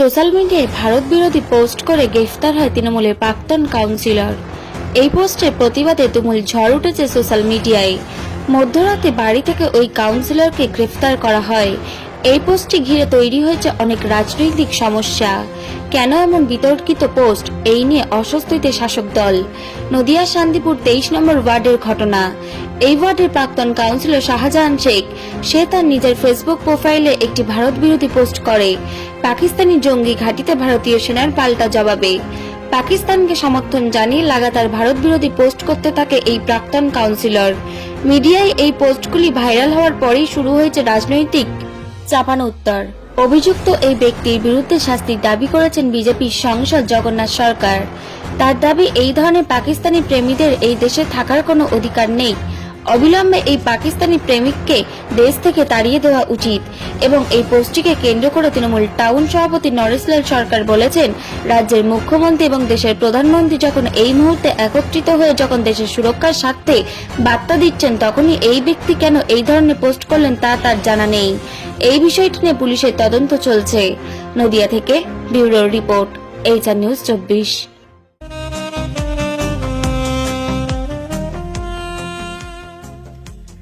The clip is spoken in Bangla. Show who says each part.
Speaker 1: সোশ্যাল মিডিয়ায় ভারত বিরোধী পোস্ট করে গ্রেফতার হয় তৃণমূলের প্রাক্তন কাউন্সিলর। এই পোস্টের প্রতিবাদে তুমুল ঝড় উঠেছে সোশ্যাল মিডিয়ায়। মধ্যরাতে বাড়ি থেকে ওই কাউন্সিলরকে গ্রেফতার করা হয়। এই পোস্টটি ঘিরে তৈরি হয়েছে অনেক রাজনৈতিক সমস্যা। কেন এমন বিতর্কিত পোস্ট? এই নিয়ে অস্বস্তিতে শাসক দল। নদিয়া শান্তিপুর তেইশ নম্বর ওয়ার্ডের ঘটনা। এই ওয়ার্ডের প্রাক্তন কাউন্সিলর শাহজাহান শেখ, সে তার নিজের ফেসবুক প্রোফাইলে একটি ভারত বিরোধী পোস্ট করে। পাকিস্তানি জঙ্গি ঘাঁটিতে ভারতীয় সেনার পাল্টা জবাবে। পাকিস্তানকে সমর্থন জানিয়ে লাগাতার ভারত বিরোধী পোস্ট করতে থাকে এই প্রাক্তন কাউন্সিলর। মিডিয়ায় এই পোস্টগুলি ভাইরাল হওয়ার পরেই শুরু হয়েছে রাজনৈতিক চাপানো উত্তর। অভিযুক্ত এই ব্যক্তির বিরুদ্ধে শাস্তির দাবি করেছেন বিজেপির সংসদ জগন্নাথ সরকার। তার দাবি, এই ধরনের পাকিস্তানি প্রেমীদের এই দেশে থাকার কোনো অধিকার নেই। অবিলম্বে এই পাকিস্তানি প্রেমিককে দেশ থেকে তাড়িয়ে দেওয়া উচিত এবং এই পোস্টটিকে কেন্দ্র করে তৃণমূল টাউন সভাপতি নরেশলাল সরকার বলেছেন, রাজ্যের মুখ্যমন্ত্রী এবং দেশের প্রধানমন্ত্রী যখন এই মুহূর্তে একত্রিত হয়ে যখন দেশের সুরক্ষার স্বার্থে বার্তা দিচ্ছেন, তখনই এই ব্যক্তি কেন এই ধরনের পোস্ট করলেন তা তার জানা নেই। এই বিষয়টি নিয়ে পুলিশের তদন্ত চলছে। নদিয়া থেকে ব্যুরো রিপোর্ট, এইচআর নিউজ চব্বিশ।